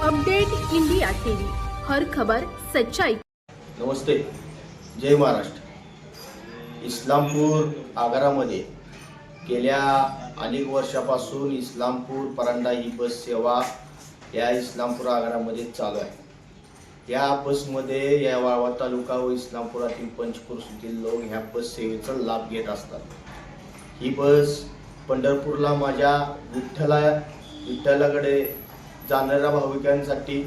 Update India TV. हर खबर सच्चाई. नमस्ते. जय महाराष्ट्र. इस्लामपूर आगारामध्ये गेल्या अनेक वर्षापासून इस्लामपूर परांडा ही बस सेवा या इस्लामपूर आगारामध्ये चालू आहे. या बसमध्ये या वाळवा तालुका व इस्लामपुरातील पंचकृषीतील लोक ह्या बस सेवेचा लाभ घेत असतात. ही बस पंढरपूरला माझ्या विठ्ठला विठ्ठलाकडे जाणाऱ्या भाविकांसाठी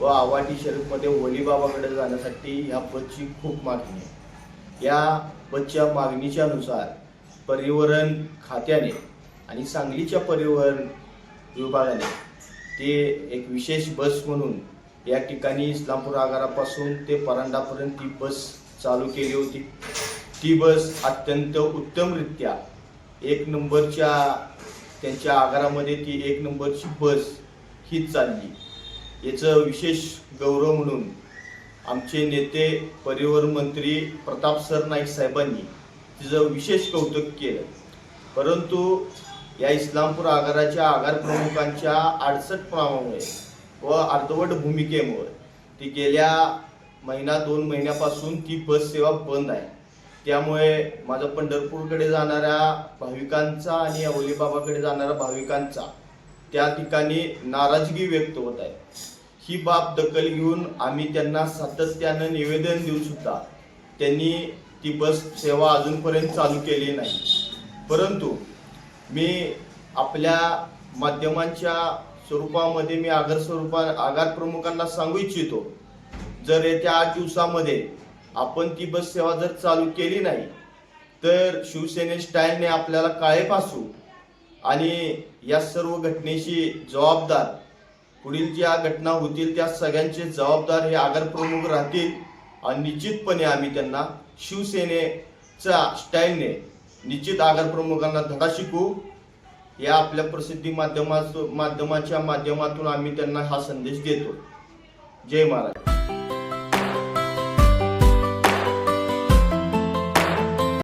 व आवाटी शरीफमध्ये वलीबाबाकडे जाण्यासाठी ह्या बसची खूप मागणी आहे. या बसच्या मागणीच्या नुसार परिवहन खात्याने आणि सांगलीच्या परिवहन विभागाने ते एक विशेष बस म्हणून या ठिकाणी इस्लामपूर आगारापासून ते परांडापर्यंत ती बस चालू केली होती. ती बस अत्यंत उत्तमरित्या एक नंबरच्या त्यांच्या आगारामध्ये ती एक नंबरची बस हीच चालली. याचं विशेष गौरव म्हणून आमचे नेते परिवहन मंत्री प्रताप सर नाईक साहेबांनी तिचं विशेष कौतुक केलं. परंतु या इस्लामपूर आगाराच्या आगार प्रमुखांच्या अडसटपणामुळे व अर्धवट भूमिकेमुळे ती गेल्या महिना दोन महिन्यापासून ती बस सेवा बंद आहे. त्यामुळे माझं पंढरपूरकडे जाणाऱ्या भाविकांचा आणि अवलीबाबाकडे जाणाऱ्या भाविकांचा त्या ठिकाणी नाराजगी व्यक्त होत आहे. ही बाब दखल घेऊन आम्ही त्यांना सातत्यानं निवेदन देऊन सुद्धा त्यांनी ती बस सेवा अजूनपर्यंत चालू केली नाही. परंतु मी आपल्या माध्यमांच्या स्वरूपामध्ये मी आगार स्वरूपा आगार प्रमुखांना सांगू इच्छितो जर येत्या आठ दिवसामध्ये आपण ती बस सेवा जर चालू केली नाही तर शिवसेने स्टाईलने आपल्याला काळेपासू आणि या सर्व घटनेशी जबाबदार पुढील ज्या घटना होतील त्या सगळ्यांचे जबाबदार हे आगार प्रमुख राहतील. आणि निश्चितपणे आम्ही त्यांना शिवसेनेच्या स्टाईलने निश्चित आगार प्रमुखांना धडा शिकू. या आपल्या प्रसिद्धी माध्यमा माध्यमाच्या माध्यमातून आम्ही त्यांना हा संदेश देतो. जय महाराज.